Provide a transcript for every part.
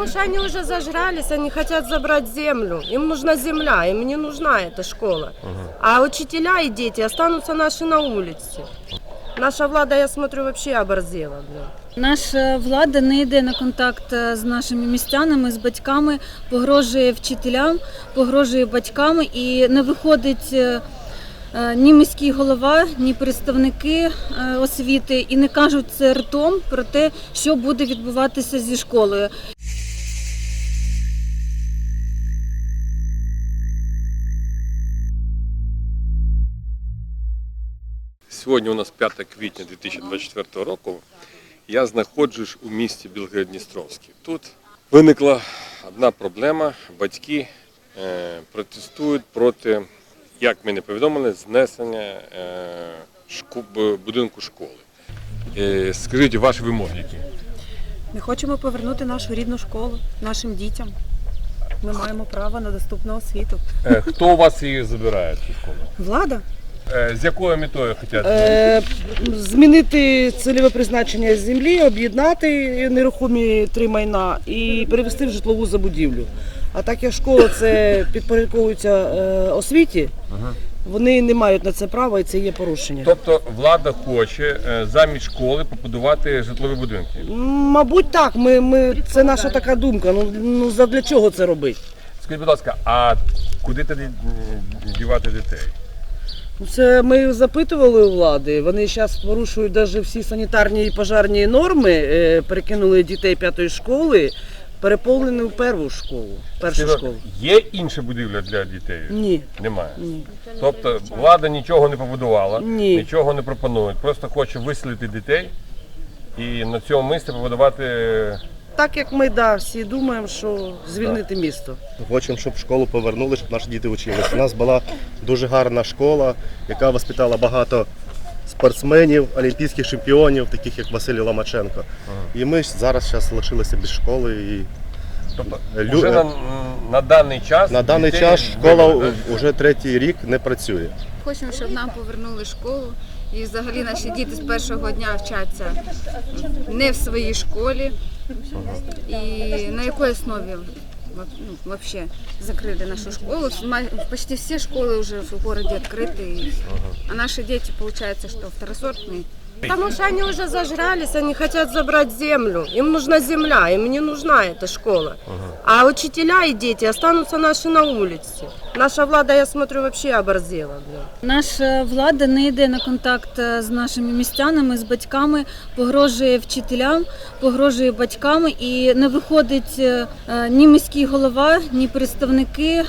Потому что они уже зажрались, они хотят забрать землю. Им нужна земля, им не нужна эта школа. А учителя и дети останутся наши на улице. Наша влада, я смотрю, вообще оборзела. Блин. Наша влада не йде на контакт е, з нашими містянами, з батьками, погрожує вчителям, погрожує батькам і не виходить е, е, ні міський голова, ні представники освіти і не кажуть це ртом про те, що буде відбуватися зі школою. Сьогодні у нас 5 квітня 2024 року. Я знаходжусь у місті Білгород-Дністровський. Тут виникла одна проблема. Батьки е, протестують проти, як мені повідомили, знесення е, будинку школи. Е, скажіть ваші вимоги які? Ми хочемо повернути нашу рідну школу нашим дітям. Ми маємо право на доступну освіту. Хто у вас її забирає цю школу? Влада з якою метою хочуть? Е, змінити цільове призначення землі, об'єднати нерухомі три майна і перевести в житлову забудівлю. А так як школа це підпорядковується е, освіті, вони не мають на це права і це є порушення. Тобто влада хоче е, замість школи побудувати житлові будинки. Мабуть, так. Ми, ми, це наша така думка. Ну, ну задля чого це робити? Скажіть, будь ласка, а куди тоді м, дівати дітей? Ну, Це ми запитували у влади. Вони зараз порушують навіть всі санітарні і пожарні норми, е, перекинули дітей п'ятої школи, переповнені в першу школу. Першу Скажіть, школу. Є інша будівля для дітей? Ні. Немає. Ні. Тобто влада нічого не побудувала, Ні. нічого не пропонує, просто хоче виселити дітей і на цьому місці побудувати. Так як ми да, всі думаємо, що звільнити місто. Хочемо, щоб в школу повернули, щоб наші діти вчилися. У нас була дуже гарна школа, яка воспитала багато спортсменів, олімпійських чемпіонів, таких як Василій Ломаченко. І ми ж зараз зараз лишилися без школи. І Тобто, Лю- вже на, на даний час на даний час школа вже третій рік не працює. Хочемо, щоб нам повернули школу. І взагалі наші діти з першого дня вчаться не в своїй школі. І на якій основі ну, взагалі закрили нашу школу. Почти всі школи вже в місті відкриті. А наші діти, виходить, що второсортні. Потому что они уже зажрались, они хотят забрать землю. Им нужна земля, им не нужна эта школа. А учителя и дети останутся наши на улице. Наша влада, я смотрю, вообще оборзела. Наша влада не йде на контакт е, з нашими містянами, з батьками, погрожує вчителям, погрожує батькам і не виходить е, е, ні міський голова, ні представники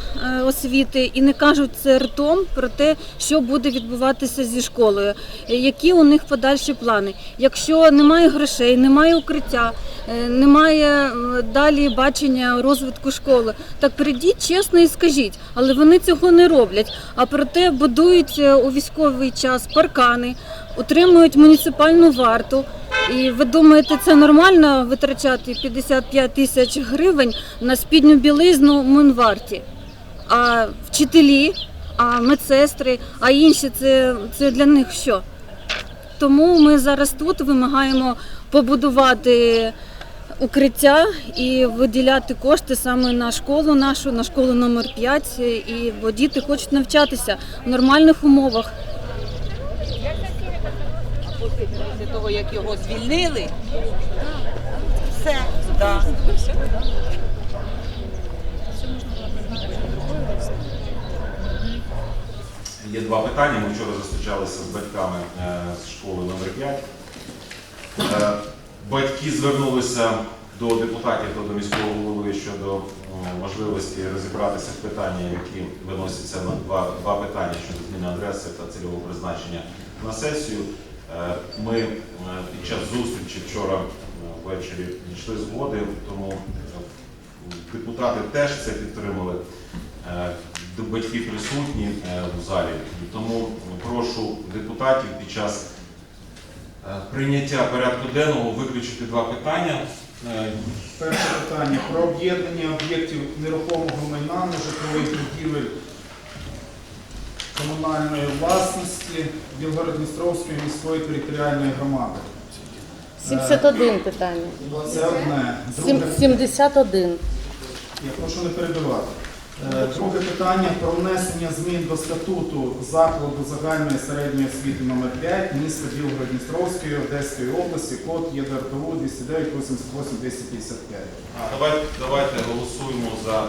освіти і не кажуть це ртом про те, що буде відбуватися зі школою, які у них подальші плани. Якщо немає грошей, немає укриття, е, немає далі бачення розвитку школи, так прийдіть чесно і скажіть, але вони цього не роблять. А проте будують е, у військовий час паркани, утримують муніципальну варту. І ви думаєте, це нормально витрачати 55 тисяч гривень на спідню білизну Мунварті? А вчителі, а медсестри, а інші це, це для них що? Тому ми зараз тут вимагаємо побудувати укриття і виділяти кошти саме на школу нашу, на школу номер 5, і бо діти хочуть навчатися в нормальних умовах. Після того, як його звільнили, все. Да. Є два питання. Ми вчора зустрічалися з батьками е, з школи номер 5. Е, Батьки звернулися до депутатів та до міського голови щодо можливості розібратися в питанні, які виносяться на два, два питання щодо зміни адреси та цільового призначення на сесію. Е, Ми під час зустрічі вчора ввечері дійшли згоди, тому депутати теж це підтримали. Батьки присутні е, у залі, тому прошу депутатів під час е, прийняття порядку денного виключити два питання. Е, Перше питання про об'єднання об'єктів нерухомого майна нежитлових будівель комунальної власності Білгород-Дністровської міської територіальної громади. 71 питання. Це одне. Друге, 71. я прошу не перебивати. Е, Друге питання про внесення змін до статуту закладу загальної середньої освіти номер 5 міста Білгород-Дністровської Одеської області, код ЄДРТУ 209 88 255. А, давайте, давайте голосуємо за е,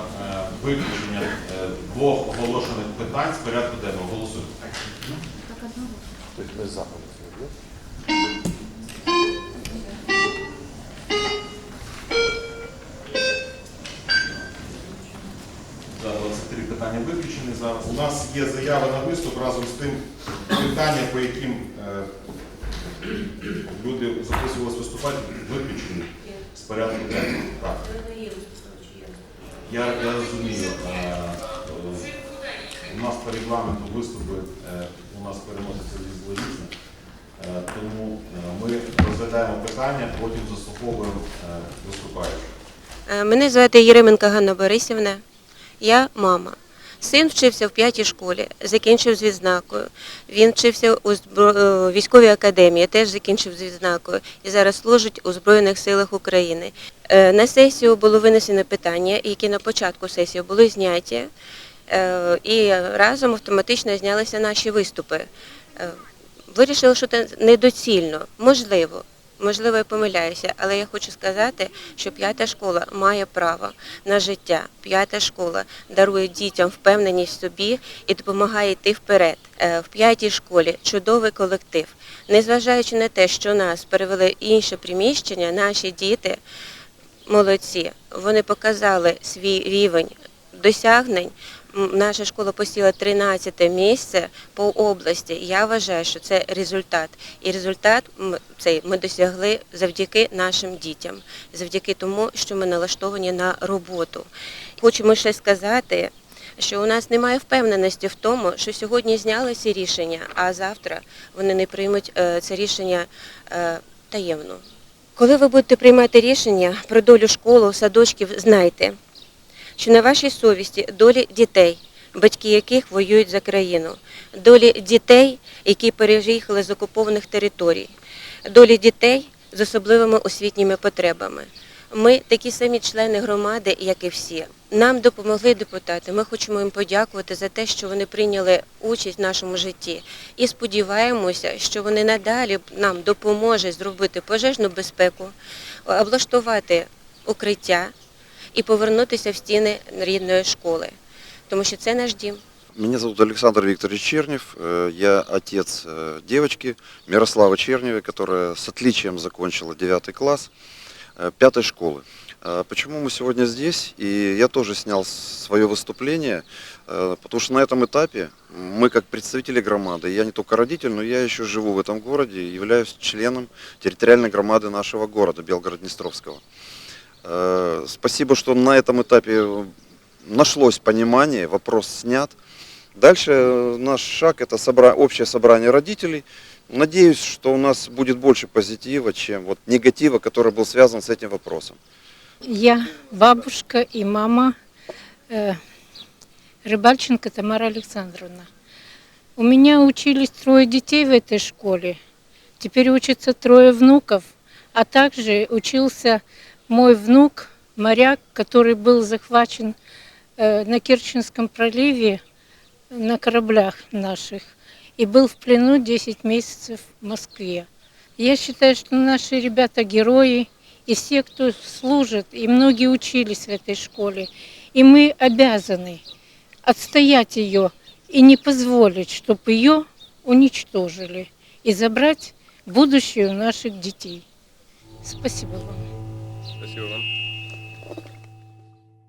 виключення е, двох оголошених питань з порядку денного. Голосуємо. За 23 питання виключені. За У нас є заява на виступ разом з тим питання, по яким е, люди записувалися виступати, виключені з порядку денного. Так. Я, я розумію. е, У нас по регламенту виступи е, у нас переносяться з логічно. Е, Тому ми розглядаємо питання, потім заслуховуємо виступаючих. Мене звати Єременко Ганна Борисівна. Я мама. Син вчився в п'ятій школі, закінчив з відзнакою. Він вчився у е, військовій академії, теж закінчив з відзнакою і зараз служить у Збройних силах України. Е, На сесію було винесено питання, які на початку сесії були зняті, е, і разом автоматично знялися наші виступи. Вирішили, що це недоцільно, можливо. Можливо, я помиляюся, але я хочу сказати, що п'ята школа має право на життя. П'ята школа дарує дітям впевненість в собі і допомагає йти вперед. Е, В п'ятій школі чудовий колектив. Незважаючи на те, що нас перевели інше приміщення, наші діти молодці. Вони показали свій рівень досягнень. Наша школа посіла 13 місце по області. Я вважаю, що це результат. І результат цей ми досягли завдяки нашим дітям, завдяки тому, що ми налаштовані на роботу. Хочемо ще сказати, що у нас немає впевненості в тому, що сьогодні зняли ці рішення, а завтра вони не приймуть е, це рішення е, таємно. Коли ви будете приймати рішення про долю школи, садочків, знайте, що на вашій совісті долі дітей, батьки яких воюють за країну, долі дітей, які переїхали з окупованих територій, долі дітей з особливими освітніми потребами. Ми такі самі члени громади, як і всі. Нам допомогли депутати. Ми хочемо їм подякувати за те, що вони прийняли участь в нашому житті. І сподіваємося, що вони надалі нам допоможуть зробити пожежну безпеку, облаштувати укриття і повернутися в стіни рідної школи, тому що це наш дім. Меня зовут Александр Викторович Чернев. Э, Я отец э, девочки Мирославы Черневой, которая с отличием закончила 9 класс э, пятой школы. Э, Почему мы сегодня здесь? И я тоже снял свое выступление, э, потому что на этом этапе мы как представители громады, я не только родитель, но я еще живу в этом городе, и являюсь членом территориальной громады нашего города, Белгород-Днестровского. Э, Спасибо, что на этом этапе нашлось понимание, вопрос снят. Дальше э, наш шаг это собра- общее собрание родителей. Надеюсь, что у нас будет больше позитива, чем вот негатива, который был связан с этим вопросом. Я бабушка и мама э, Рыбальченко Тамара Александровна. У меня учились трое детей в этой школе. Теперь учатся трое внуков. А также учился мой внук, моряк, который был захвачен э, на Керченском проливе на кораблях наших и был в плену 10 месяцев в Москве. Я считаю, что наши ребята герои, и все, кто служит, и многие учились в этой школе. И мы обязаны отстоять ее и не позволить, чтобы ее уничтожили и забрать будущее у наших детей. Спасибо вам. şey olan